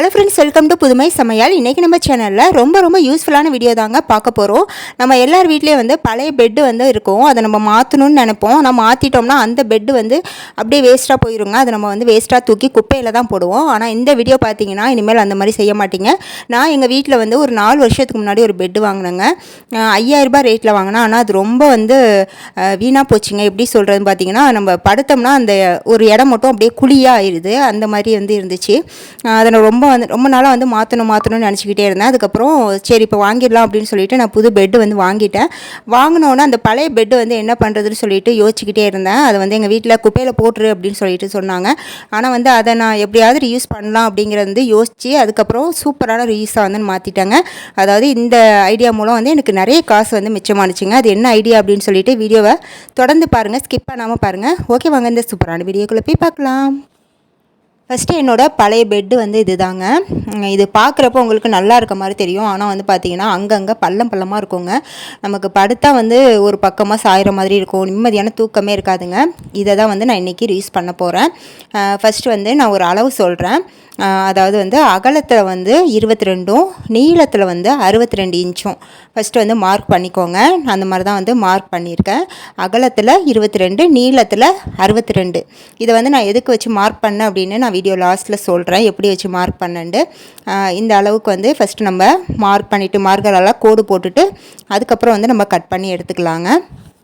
Hello friends welcome to புதுமை சமையல் இன்றைக்கி நம்ம சேனலில் ரொம்ப ரொம்ப யூஸ்ஃபுல்லான வீடியோ தாங்க பார்க்க போகிறோம் நம்ம எல்லார் வீட்லேயும் வந்து பழைய பெட்டு வந்து இருக்கும். அதை நம்ம மாற்றணும்னு நினைப்போம். ஆனால் மாற்றிட்டோம்னா அந்த பெட்டு வந்து அப்படியே வேஸ்ட்டாக போயிருங்க. அதை நம்ம வந்து வேஸ்ட்டாக தூக்கி குப்பையில் தான் போடுவோம். ஆனால் இந்த வீடியோ பார்த்தீங்கன்னா இனிமேல் அந்த மாதிரி செய்ய மாட்டீங்க. நான் எங்கள் வீட்டில் வந்து ஒரு நாலு வருஷத்துக்கு முன்னாடி ஒரு பெட்டு வாங்கினேங்க. ஐயாயிரரூபா ரேட்டில் வாங்கினேன். ஆனால் அது ரொம்ப வந்து வீணாக போச்சுங்க. எப்படி சொல்கிறதுன்னு பார்த்தீங்கன்னா நம்ம படுத்தோம்னா அந்த ஒரு இடம் மட்டும் அப்படியே குழியாக ஆயிடுது அந்த மாதிரி வந்து இருந்துச்சு. அதை ரொம்ப வந்து ரொம்ப நாளாக வந்து மாற்றணும் மாற்றணும்னு நினச்சிக்கிட்டே இருந்தேன். அதுக்கப்புறம் சரி இப்போ வாங்கிடலாம் அப்படின்னு சொல்லிட்டு நான் புது பெட்டு வந்து வாங்கிட்டேன். வாங்கினோன்னே அந்த பழைய பெட்டு வந்து என்ன பண்ணுறதுன்னு சொல்லிட்டு யோசிச்சுக்கிட்டே இருந்தேன். அதை வந்து எங்கள் வீட்டில் குப்பையில் போட்டுரு அப்படின்னு சொல்லிட்டு சொன்னாங்க. ஆனால் வந்து அதை நான் எப்படியாவது ரீயூஸ் பண்ணலாம் அப்படிங்கிறது வந்து யோசித்து அதுக்கப்புறம் சூப்பரான ரீயூஸாக வந்து மாற்றிட்டாங்க அதாவது இந்த ஐடியா மூலம் வந்து எனக்கு நிறைய காசு வந்து மிச்சமானுச்சுங்க. அது என்ன ஐடியா அப்படின்னு சொல்லிட்டு வீடியோவை தொடர்ந்து பாருங்கள் ஸ்கிப் பண்ணாமல் பாருங்கள் ஓகே வாங்க இந்த சூப்பரான வீடியோக்குள்ளே போய் பார்க்கலாம். ஃபஸ்ட்டு என்னோட பழைய பெட்டு வந்து இதுதாங்க. தாங்க இது பார்க்குறப்ப உங்களுக்கு நல்லா இருக்க மாதிரி தெரியும். ஆனால் வந்து பார்த்தீங்கன்னா அங்கங்கே பள்ளம் பள்ளமாக இருக்குங்க. நமக்கு படுத்தா வந்து ஒரு பக்கமாக சாயிற மாதிரி இருக்கும். நிம்மதியான தூக்கமே இருக்காதுங்க. இதை தான் வந்து நான் இன்றைக்கி யூஸ் பண்ண போகிறேன் ஃபஸ்ட்டு வந்து நான் ஒரு அளவு சொல்கிறேன் அதாவது வந்து அகலத்தில் வந்து இருபத்தி ரெண்டும் நீளத்தில் வந்து அறுபத்தி ரெண்டு இன்ச்சும். ஃபஸ்ட்டு வந்து மார்க் பண்ணிக்கோங்க. நான் அந்த மாதிரி தான் வந்து மார்க் பண்ணியிருக்கேன். அகலத்தில் இருபத்தி ரெண்டு நீளத்தில் அறுபத்தி ரெண்டு இதை வந்து நான் எதுக்கு வச்சு மார்க் பண்ணேன் அப்படின்னு நான் வீடியோ லாஸ்ட்டில் சொல்கிறேன் எப்படி வச்சு மார்க் பண்ணேன்ட்டு. இந்த அளவுக்கு வந்து ஃபஸ்ட்டு நம்ம மார்க் பண்ணிவிட்டு மார்க்கரெல்லாம் கோடு போட்டுட்டு அதுக்கப்புறம் வந்து நம்ம கட் பண்ணி எடுத்துக்கலாங்க.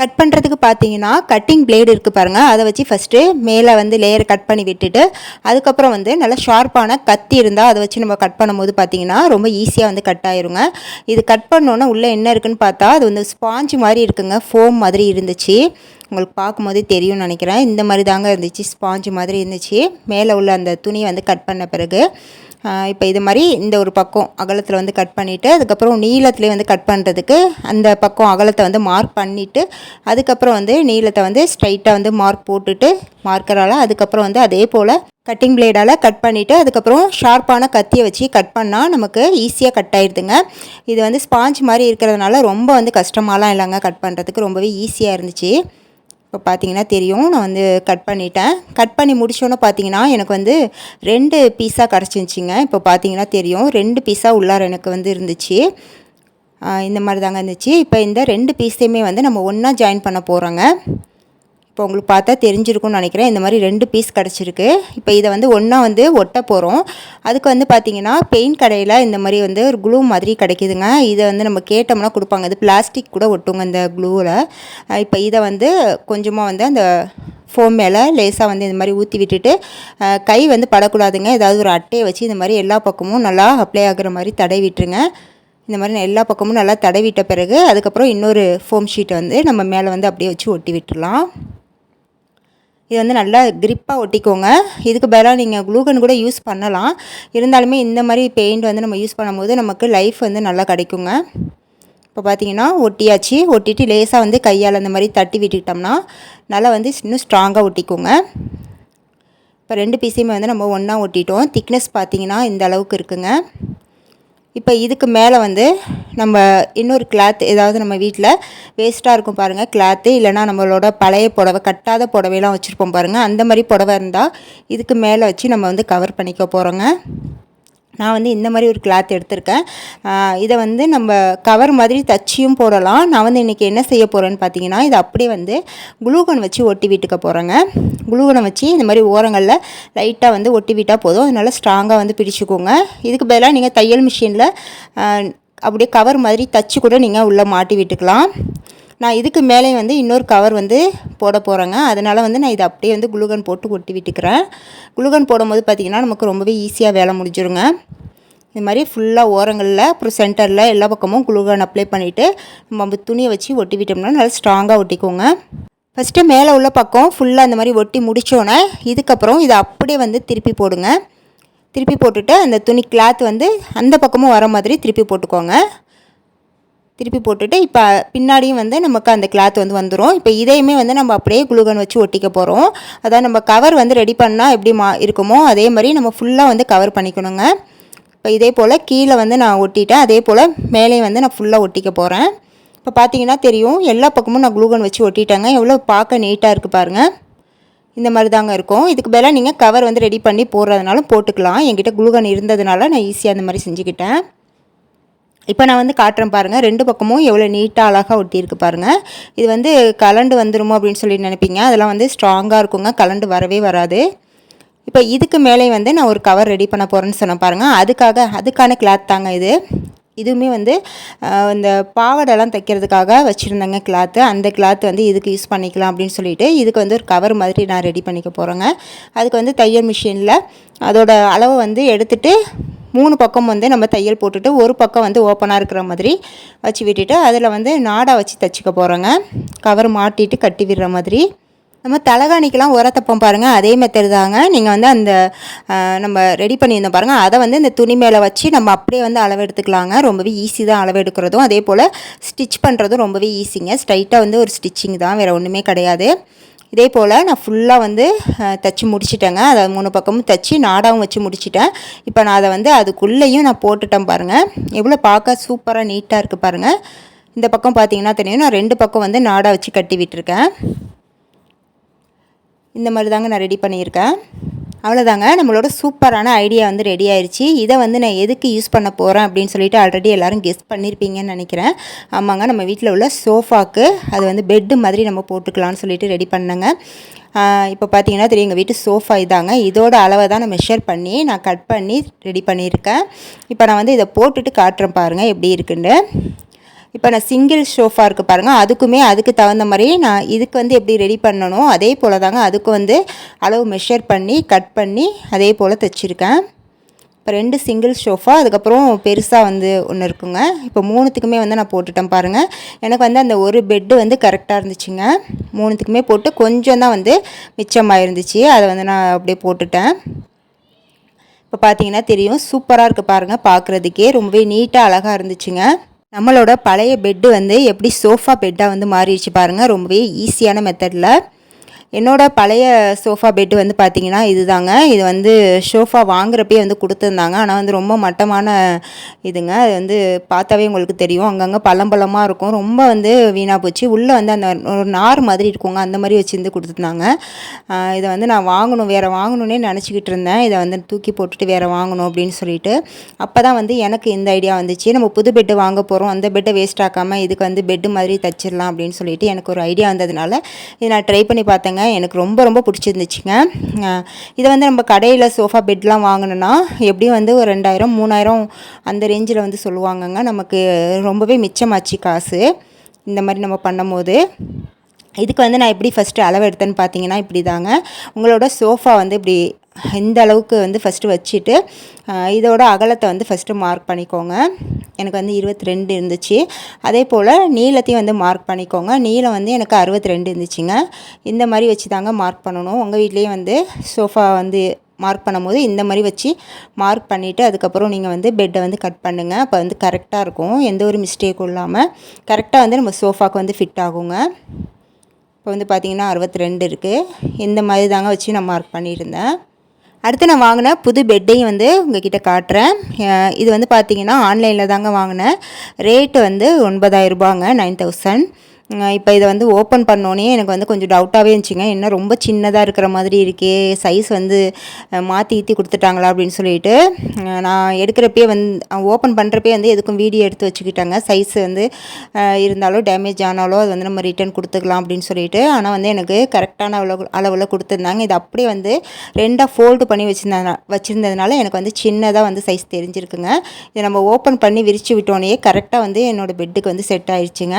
கட் பண்ணுறதுக்கு பார்த்தீங்கன்னா கட்டிங் பிளேடு இருக்குது பாருங்கள் அதை வச்சு ஃபஸ்ட்டு மேலே வந்து லேயர் கட் பண்ணி விட்டுட்டு அதுக்கப்புறம் வந்து நல்லா ஷார்ப்பான கத்தி இருந்தால் அதை வச்சு நம்ம கட் பண்ணும்போது பார்த்தீங்கன்னா ரொம்ப ஈஸியாக வந்து கட் ஆயிருங்க. இது கட் பண்ணோன்னே உள்ளே என்ன இருக்குன்னு பார்த்தா அது வந்து ஸ்பாஞ்சு மாதிரி இருக்குங்க. ஃபோம் மாதிரி இருந்துச்சு. உங்களுக்கு பார்க்கும்போதே தெரியும்னு நினைக்கிறேன். இந்த மாதிரி தாங்க இருந்துச்சு. ஸ்பாஞ்சு மாதிரி இருந்துச்சு. மேலே உள்ள அந்த துணியை வந்து கட் பண்ண பிறகு. இப்போ இது மாதிரி இந்த ஒரு பக்கம் அகலத்தில் வந்து கட் பண்ணிவிட்டு அதுக்கப்புறம் நீளத்துலேயே வந்து கட் பண்ணுறதுக்கு அந்த பக்கம் அகலத்தை வந்து மார்க் பண்ணிவிட்டு அதுக்கப்புறம் வந்து நீளத்தை வந்து ஸ்ட்ரைட்டாக வந்து மார்க் போட்டுட்டு மார்க்கரால் அதுக்கப்புறம் வந்து அதே போல் கட்டிங் பிளேடால் கட் பண்ணிவிட்டு அதுக்கப்புறம் ஷார்ப்பான கத்தியை வச்சு கட் பண்ணால் நமக்கு ஈஸியாக கட் ஆயிடுதுங்க. இது வந்து ஸ்பாஞ்ச் மாதிரி இருக்கிறதுனால ரொம்ப வந்து கஷ்டமாலாம் இல்லைங்க கட் பண்ணுறதுக்கு ரொம்பவே ஈஸியாக இருந்துச்சு. இப்போ பார்த்தீங்கன்னா தெரியும் நான் வந்து கட் பண்ணிட்டேன். கட் பண்ணி முடிச்சோன்னே பார்த்தீங்கன்னா எனக்கு வந்து ரெண்டு பீஸாக கிடச்சிருந்துச்சிங்க. இப்போ பார்த்தீங்கன்னா தெரியும் ரெண்டு பீஸாக உள்ளார எனக்கு வந்து இருந்துச்சு. இந்த மாதிரி தாங்க இருந்துச்சு. இப்போ இந்த ரெண்டு பீஸையுமே வந்து நம்ம ஒன்றா ஜாயின் பண்ண போகிறோங்க இப்போ உங்களுக்கு பார்த்தா தெரிஞ்சிருக்கும்னு நினைக்கிறேன். இந்த மாதிரி ரெண்டு பீஸ் கிடச்சிருக்கு. இப்போ இதை வந்து ஒன்றா வந்து ஒட்ட போகிறோம் அதுக்கு வந்து பார்த்திங்கன்னா பெயிண்ட் கடையில் இந்த மாதிரி வந்து ஒரு க்ளூ மாதிரி கிடைக்குதுங்க. இதை வந்து நம்ம கேட்டோம்னா கொடுப்பாங்க. இது பிளாஸ்டிக் கூட ஒட்டுங்க இந்த க்ளூவில் இப்போ இதை வந்து கொஞ்சமாக வந்து அந்த ஃபோம் மேலே லேசாக வந்து இந்த மாதிரி ஊற்றி விட்டுட்டு கை வந்து படக்கூடாதுங்க. ஏதாவது ஒரு அட்டையை வச்சு இந்த மாதிரி எல்லா பக்கமும் நல்லா அப்ளை ஆகுற மாதிரி தடை விட்டுருங்க. இந்த மாதிரி எல்லா பக்கமும் நல்லா தடவிட்ட பிறகு அதுக்கப்புறம் இன்னொரு ஃபோம் ஷீட்டை வந்து நம்ம மேலே வந்து அப்படியே வச்சு ஒட்டி விட்டுடலாம் இது வந்து நல்லா கிரிப்பாக ஒட்டிக்கோங்க. இதுக்கு பதிலாக நீங்கள் க்ளூகன் கூட யூஸ் பண்ணலாம். இருந்தாலுமே இந்த மாதிரி பெயிண்ட் வந்து நம்ம யூஸ் பண்ணும்போது நமக்கு லைஃப் வந்து நல்லா கிடைக்குங்க. இப்போ பார்த்தீங்கன்னா ஒட்டியாச்சு. ஒட்டிட்டு லேசாக வந்து கையால் அந்த மாதிரி தட்டி விட்டுக்கிட்டோம்னா நல்லா வந்து இன்னும் ஸ்ட்ராங்காக ஒட்டிக்கோங்க. இப்போ ரெண்டு பீஸையுமே வந்து நம்ம ஒன்றா ஒட்டிட்டோம். திக்னஸ் பார்த்தீங்கன்னா இந்த அளவுக்கு இருக்குங்க. இப்போ இதுக்கு மேலே வந்து நம்ம இன்னொரு கிளாத் ஏதாவது நம்ம வீட்டில் வேஸ்ட்டாக இருக்கும் பாருங்கள் கிளாத்து இல்லைனா நம்மளோட பழைய புடவை கட்டாத புடவையெல்லாம் வச்சுருப்போம் பாருங்கள் அந்த மாதிரி புடவை இருந்தால் இதுக்கு மேலே வச்சு நம்ம வந்து கவர் பண்ணிக்க போகிறோங்க நான் வந்து இந்த மாதிரி ஒரு கிளாத் எடுத்திருக்கேன். இதை வந்து நம்ம கவர் மாதிரி தச்சியும் போடலாம். நான் வந்து இன்றைக்கி என்ன செய்ய போகிறேன்னு பார்த்தீங்கன்னா இதை அப்படியே வந்து குளூகன் வச்சு ஒட்டி வீட்டுக்க போகிறேங்க குளூகனை வச்சு இந்த மாதிரி ஓரங்களில் லைட்டாக வந்து ஒட்டி விட்டால் போதும். அதனால் ஸ்ட்ராங்காக வந்து பிடிச்சிக்கோங்க. இதுக்கு பதிலாக நீங்கள் தையல் மிஷினில் அப்படியே கவர் மாதிரி தச்சு கூட நீங்கள் உள்ளே மாட்டி விட்டுக்கலாம். நான் இதுக்கு மேலே வந்து இன்னொரு கவர் வந்து போட போகிறேங்க அதனால் வந்து நான் இதை அப்படியே வந்து குளுகன் போட்டு ஒட்டி விட்டுக்கிறேன். குளுகன் போடும்போது பார்த்திங்கன்னா நமக்கு ரொம்பவே ஈஸியாக வேலை முடிஞ்சிருங்க. இது மாதிரி ஃபுல்லாக ஓரங்களில் அப்புறம் சென்டரில் எல்லா பக்கமும் குளுகன் அப்ளை பண்ணிவிட்டு நம்ம துணியை வச்சு ஒட்டி விட்டோம்னா நல்லா ஸ்ட்ராங்காக ஒட்டிக்கோங்க. ஃபஸ்ட்டு மேலே உள்ள பக்கம் ஃபுல்லாக அந்த மாதிரி ஒட்டி முடித்தோன்னே இதுக்கப்புறம் இதை அப்படியே வந்து திருப்பி போடுங்க. திருப்பி போட்டுட்டு அந்த துணி கிளாத் வந்து அந்த பக்கமும் வர மாதிரி திருப்பி போட்டுக்கோங்க. திருப்பி போட்டுட்டு இப்போ பின்னாடியும் வந்து நமக்கு அந்த கிளாத் வந்து வந்துடும் இப்போ இதையுமே வந்து நம்ம அப்படியே குளுகன் வச்சு ஒட்டிக்க போகிறோம் அதாவது நம்ம கவர் வந்து ரெடி பண்ணால் எப்படி மா இருக்குமோ அதே மாதிரி நம்ம ஃபுல்லாக வந்து கவர் பண்ணிக்கணுங்க. இப்போ இதே போல் கீழே வந்து நான் ஒட்டிட்டேன். அதே போல் மேலேயும் வந்து நான் ஃபுல்லாக ஒட்டிக்க போகிறேன் இப்போ பார்த்தீங்கன்னா தெரியும் எல்லா பக்கமும் நான் குளூகன் வச்சு ஒட்டிட்டேங்க. எவ்வளோ பார்க்க நீட்டாக இருக்குது பாருங்கள் இந்த மாதிரி தாங்க இருக்கும். இதுக்கு மேலே நீங்கள் கவர் வந்து ரெடி பண்ணி போடுறதுனாலும் போட்டுக்கலாம். என்கிட்ட குளுகன் இருந்ததுனால நான் ஈஸியாக அந்த மாதிரி செஞ்சுக்கிட்டேன். இப்போ நான் வந்து காட்டுறேன் பாருங்கள் ரெண்டு பக்கமும் எவ்வளோ நீட்டாக அழகாக ஒட்டியிருக்கு பாருங்கள் இது வந்து கலண்டு வந்துருமோ அப்படின்னு சொல்லி நினைப்பீங்க. அதெல்லாம் வந்து ஸ்ட்ராங்காக இருக்குங்க. கலண்டு வரவே வராது. இப்போ இதுக்கு மேலே வந்து நான் ஒரு கவர் ரெடி பண்ண போகிறேன்னு சொன்னேன் பாருங்கள் அதுக்காக அதுக்கான கிளாத் தாங்க இது. இதுவுமே வந்து இந்த பாவடெல்லாம் தைக்கிறதுக்காக வச்சுருந்தேங்க கிளாத்து அந்த கிளாத் வந்து இதுக்கு யூஸ் பண்ணிக்கலாம் அப்படின்னு சொல்லிட்டு இதுக்கு வந்து ஒரு கவர் மாதிரி நான் ரெடி பண்ணிக்க போகிறேங்க அதுக்கு வந்து தையல் மிஷினில் அதோட அளவை வந்து எடுத்துகிட்டு மூணு பக்கம் வந்து நம்ம தையல் போட்டுட்டு ஒரு பக்கம் வந்து ஓப்பனாக இருக்கிற மாதிரி வச்சு விட்டுட்டு அதில் வந்து நாடா வச்சு தைச்சிக்க போகிறோங்க கவர் மாட்டிட்டு கட்டி விடுற மாதிரி. நம்ம தலகாணிக்கெலாம் உரத்தப்போம் பாருங்கள் அதே மெத்தட் தாங்க. நீங்கள் வந்து அந்த நம்ம ரெடி பண்ணியிருந்தோம் பாருங்கள் அதை வந்து இந்த துணி மேலே வச்சு நம்ம அப்படியே வந்து அளவு எடுத்துக்கலாங்க. ரொம்பவே ஈஸி தான் அளவு எடுக்கிறதும். அதே போல் ஸ்டிச் பண்ணுறதும் ரொம்பவே ஈஸிங்க ஸ்ட்ரைட்டாக வந்து ஒரு ஸ்டிச்சிங் தான் வேறு ஒன்றுமே கிடையாது. இதே போல் நான் ஃபுல்லாக வந்து தைச்சி முடிச்சிட்டேங்க. அதை மூணு பக்கமும் தைச்சி நாடாவும் வச்சு முடிச்சிட்டேன். இப்போ நான் அதை வந்து அதுக்குள்ளேயும் நான் போட்டுட்டேன் பாருங்கள் எவ்வளோ பார்க்க சூப்பராக நீட்டாக இருக்குது பாருங்கள் இந்த பக்கம் பார்த்தீங்கன்னா தெரியும். நான் ரெண்டு பக்கம் வந்து நாடாக வச்சு கட்டி விட்டுருக்கேன். இந்த மாதிரி தாங்க நான் ரெடி பண்ணியிருக்கேன். அவ்வளோதாங்க நம்மளோட சூப்பரான ஐடியா வந்து ரெடி ஆயிடுச்சு இதை வந்து நான் எதுக்கு யூஸ் பண்ண போகிறேன் அப்படின்னு சொல்லிட்டு ஆல்ரெடி எல்லோரும் கெஸ்ட் பண்ணியிருப்பீங்கன்னு நினைக்கிறேன். ஆமாங்க நம்ம வீட்டில் உள்ள சோஃபாக்கு அது வந்து பெட்டு மாதிரி நம்ம போட்டுக்கலாம்னு சொல்லிட்டு ரெடி பண்ணேங்க. இப்போ பார்த்தீங்கன்னா தெரியும் எங்கள் வீட்டு சோஃபா இதாங்க. இதோட அளவை தான் நான் மெஷர் பண்ணி நான் கட் பண்ணி ரெடி பண்ணியிருக்கேன். இப்போ நான் வந்து இதை போட்டுட்டு காட்டுறேன் பாருங்கள் எப்படி இருக்குன்னு. இப்போ நான் சிங்கிள் ஷோஃபா இருக்குது பாருங்கள் அதுக்குமே அதுக்கு தகுந்த மாதிரி நான் இதுக்கு வந்து எப்படி ரெடி பண்ணணும் அதே போல் தாங்க அதுக்கு வந்து அளவு மெஷர் பண்ணி கட் பண்ணி அதே போல் தைச்சிருக்கேன். இப்போ ரெண்டு சிங்கிள் ஷோஃபா அதுக்கப்புறம் பெருசாக வந்து ஒன்று இருக்குங்க. இப்போ மூணுத்துக்குமே வந்து நான் போட்டுட்டேன் பாருங்கள் எனக்கு வந்து அந்த ஒரு பெட்டு வந்து கரெக்டாக இருந்துச்சுங்க. மூணுத்துக்குமே போட்டு கொஞ்சம் தான் வந்து மிச்சமாக இருந்துச்சு அதை வந்து நான் அப்படியே போட்டுட்டேன். இப்போ பார்த்தீங்கன்னா தெரியும் சூப்பராக இருக்குது பாருங்கள் பார்க்குறதுக்கே ரொம்பவே நீட்டாக அழகாக இருந்துச்சுங்க. நம்மளோட பழைய பெட்டு வந்து எப்படி சோஃபா பெட்டாக வந்து மாறிடுச்சு பாருங்கள் ரொம்பவே ஈஸியான மெத்தடில் என்னோடய பழைய சோஃபா பெட்டு வந்து பார்த்திங்கன்னா இது தாங்க இது வந்து சோஃபா வாங்குறப்பே வந்து கொடுத்துருந்தாங்க. ஆனால் வந்து ரொம்ப மட்டமான இதுங்க. அது வந்து பார்த்தாவே உங்களுக்கு தெரியும். அங்கங்கே பழம்பழமாக இருக்கும். ரொம்ப வந்து வீணாக போச்சு. உள்ளே வந்து அந்த ஒரு நார் மாதிரி இருக்குங்க. அந்த மாதிரி வச்சுருந்து கொடுத்துருந்தாங்க. இதை வந்து நான் வாங்கணும். வேறு வாங்கணுன்னே நினச்சிக்கிட்டு இருந்தேன். இதை வந்து தூக்கி போட்டுட்டு வேறு வாங்கணும் அப்படின்னு சொல்லிட்டு. அப்போ தான் வந்து எனக்கு இந்த ஐடியா வந்துச்சு. நம்ம புது பெட்டு வாங்க போகிறோம் அந்த பெட்டை வேஸ்ட் ஆக்காமல் இதுக்கு வந்து பெட்டு மாதிரி தச்சிடலாம் அப்படின்னு சொல்லிட்டு எனக்கு ஒரு ஐடியா வந்ததுனால இதை நான் ட்ரை பண்ணி பார்த்தேங்க. பாருங்கள் எனக்கு ரொம்ப ரொம்ப பிடிச்சிருந்துச்சுங்க. இதை வந்து நம்ம கடையில் சோஃபா பெட்லாம் வாங்கினோன்னா எப்படியும் வந்து ஒரு ரெண்டாயிரம் மூணாயிரம் அந்த ரேஞ்சில் வந்து சொல்லுவாங்கங்க. நமக்கு ரொம்பவே மிச்சமாச்சு காசு. இந்த மாதிரி நம்ம பண்ணும்போது. இதுக்கு வந்து நான் எப்படி ஃபஸ்ட்டு அளவு எடுத்தேன்னு பார்த்தீங்கன்னா இப்படி தாங்க உங்களோட சோஃபா வந்து இப்படி இந்த அளவுக்கு வந்து ஃபஸ்ட்டு வச்சுட்டு இதோட அகலத்தை வந்து ஃபஸ்ட்டு மார்க் பண்ணிக்கோங்க. எனக்கு வந்து இருபத்தி ரெண்டு இருந்துச்சு. அதே போல் நீளத்தையும் வந்து மார்க் பண்ணிக்கோங்க. நீளம் வந்து எனக்கு அறுபத்தி ரெண்டு இருந்துச்சுங்க. இந்த மாதிரி வச்சு தாங்க மார்க் பண்ணணும். உங்கள் வீட்லேயும் வந்து சோஃபா வந்து மார்க் பண்ணும்போது இந்த மாதிரி வச்சு மார்க் பண்ணிவிட்டு அதுக்கப்புறம் நீங்கள் வந்து பெட்டை வந்து கட் பண்ணுங்கள் அப்போ வந்து கரெக்டாக இருக்கும். எந்த ஒரு மிஸ்டேக்கும் இல்லாமல் கரெக்டாக வந்து நம்ம சோஃபாவுக்கு வந்து ஃபிட் ஆகுங்க. இப்போ வந்து பார்த்திங்கன்னா அறுபத்தி ரெண்டு இருக்குது இந்த மாதிரி தாங்க வச்சு நான் மார்க் பண்ணியிருந்தேன். அடுத்து நான் வாங்கின புது பெட்டையும் வந்து உங்ககிட்ட காட்டுறேன். இது வந்து பார்த்தீங்கன்னா ஆன்லைனில் தாங்க வாங்கினேன். ரேட்டு வந்து ஒன்பதாயிரம் ரூபாங்க நைன் தௌசண்ட். இப்போ இதை வந்து ஓப்பன் பண்ணோன்னே எனக்கு வந்து கொஞ்சம் டவுட்டாகவே இருந்துச்சுங்க. என்ன ரொம்ப சின்னதாக இருக்கிற மாதிரி இருக்கே சைஸ் வந்து மாற்றி ஈத்தி கொடுத்துட்டாங்களா அப்படின்னு சொல்லிட்டு நான் எடுக்கிறப்பே வந்து ஓப்பன் பண்ணுறப்பே வந்து எதுக்கும் வீடியோ எடுத்து வச்சுக்கிட்டாங்க. சைஸ் வந்து இருந்தாலும் டேமேஜ் ஆனாலும் அது வந்து நம்ம ரிட்டர்ன் கொடுத்துக்கலாம் அப்படின்னு சொல்லிட்டு ஆனால் வந்து எனக்கு கரெக்டான அளவு அளவில் கொடுத்துருந்தாங்க. இது அப்படியே வந்து ரெண்டாக ஃபோல்டு பண்ணி வச்சுருந்தாங்க வச்சுருந்ததுனால எனக்கு வந்து சின்னதாக வந்து சைஸ் தெரிஞ்சிருக்குங்க. இதை நம்ம ஓப்பன் பண்ணி விரித்து விட்டோன்னே கரெக்டாக வந்து என்னோடய பெட்டுக்கு வந்து செட் ஆயிடுச்சுங்க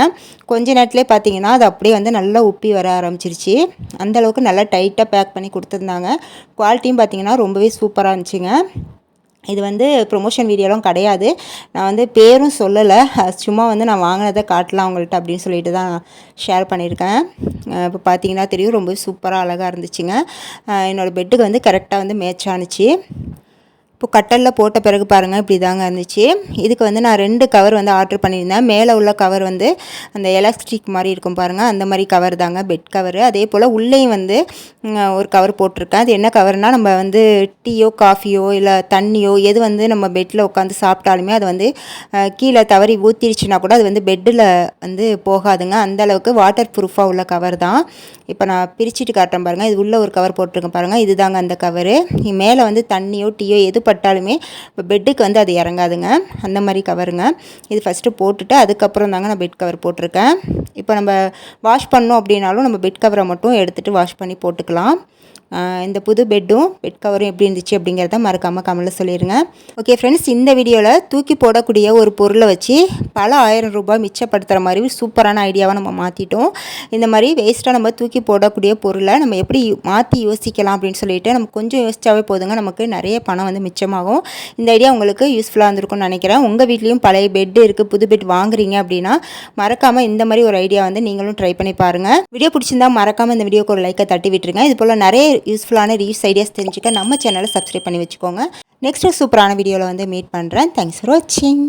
கொஞ்ச நேரத்தில் நேரத்துலேயே பார்த்தீங்கன்னா அது அப்படியே வந்து நல்லா உப்பி வர ஆரம்பிச்சிருச்சு. அந்தளவுக்கு நல்லா டைட்டாக பேக் பண்ணி கொடுத்துருந்தாங்க. குவாலிட்டியும் பார்த்தீங்கன்னா ரொம்பவே சூப்பராக இருந்துச்சுங்க. இது வந்து ப்ரொமோஷன் வீடியோலாம் கிடையாது. நான் வந்து பேரும் சொல்லலை. சும்மா வந்து நான் வாங்கினதை காட்டலாம் அவங்கள்ட்ட அப்படின்னு சொல்லிட்டு தான் ஷேர் பண்ணியிருக்கேன். இப்போ பார்த்தீங்கன்னா தெரியும் ரொம்ப சூப்பராக அழகாக இருந்துச்சுங்க. என்னோடய பெட்டுக்கு வந்து கரெக்டாக வந்து மேட்ச் ஆணுச்சு இப்போ கட்டலில் போட்ட பிறகு பாருங்கள் இப்படி தாங்க இருந்துச்சு. இதுக்கு வந்து நான் ரெண்டு கவர் வந்து ஆர்டர் பண்ணியிருந்தேன். மேலே உள்ள கவர் வந்து அந்த எலாஸ்டிக் மாதிரி இருக்கும் பாருங்கள் அந்த மாதிரி கவர் தாங்க பெட் கவர் அதே போல் உள்ளேயும் வந்து ஒரு கவர் போட்டிருக்கேன். அது என்ன கவர்னால் நம்ம வந்து டீயோ காஃபியோ இல்லை தண்ணியோ எது வந்து நம்ம பெட்டில் உட்காந்து சாப்பிட்டாலுமே அது வந்து கீழே தவறி ஊற்றிடுச்சுன்னா கூட அது வந்து பெட்டில் வந்து போகாதுங்க. அந்த அளவுக்கு வாட்டர் ப்ரூஃபாக உள்ள கவர் தான். இப்போ நான் பிரிச்சுட்டு காட்டுறேன் பாருங்கள் இது உள்ளே ஒரு கவர் போட்டிருக்கேன் பாருங்கள் இது தாங்க அந்த கவரு மேலே வந்து தண்ணியோ டீயோ எது பட்டாலுமே இப்போ பெட்டுக்கு வந்து அது இறங்காதுங்க. அந்த மாதிரி கவருங்க இது ஃபஸ்ட்டு போட்டுட்டு அதுக்கப்புறம் தாங்க நான் பெட் கவர் போட்டிருக்கேன். இப்போ நம்ம வாஷ் பண்ணோம் அப்படின்னாலும் நம்ம பெட் கவரை மட்டும் எடுத்துகிட்டு வாஷ் பண்ணி போட்டுக்கலாம். இந்த புது பெட்டும் பெட் கவரும் எப்படி இருந்துச்சு அப்படிங்கிறத மறக்காமல் கமலில் சொல்லிடுங்க ஓகே ஃப்ரெண்ட்ஸ் இந்த வீடியோவில் தூக்கி போடக்கூடிய ஒரு பொருளை வச்சு பல ஆயிரம் ரூபாய் மிச்சப்படுத்துகிற மாதிரி சூப்பரான ஐடியாவை நம்ம மாற்றிட்டோம் இந்த மாதிரி வேஸ்ட்டாக நம்ம தூக்கி போடக்கூடிய பொருளை நம்ம எப்படி மாற்றி யோசிக்கலாம் அப்படின்னு சொல்லிட்டு நம்ம கொஞ்சம் யோசிச்சாவே போதுங்க. நமக்கு நிறைய பணம் வந்து மிச்சமாகும். இந்த ஐடியா உங்களுக்கு யூஸ்ஃபுல்லாக இருந்திருக்கும்னு நினைக்கிறேன். உங்கள் வீட்லேயும் பழைய பெட்டு இருக்குது புது பெட் வாங்குறீங்க அப்படின்னா மறக்காமல் இந்த மாதிரி ஒரு ஐடியா வந்து நீங்களும் ட்ரை பண்ணி பாருங்கள் வீடியோ பிடிச்சிருந்தா மறக்காமல் இந்த வீடியோக்கு ஒரு லைக்கை தட்டி விட்டுருங்க. இது போல் நிறைய யூஸ்ஃபுல்லான ரீல்ஸ் ஐடியாஸ் தெரிஞ்சுக்க நம்ம சேனலை சப்ஸ்கிரைப் பண்ணி வச்சுக்கோங்க. நெக்ஸ்ட்டு சூப்பரான வீடியோவில் வந்து மீட் பண்ணுறேன் தேங்க்ஸ் ஃபார் வாட்சிங்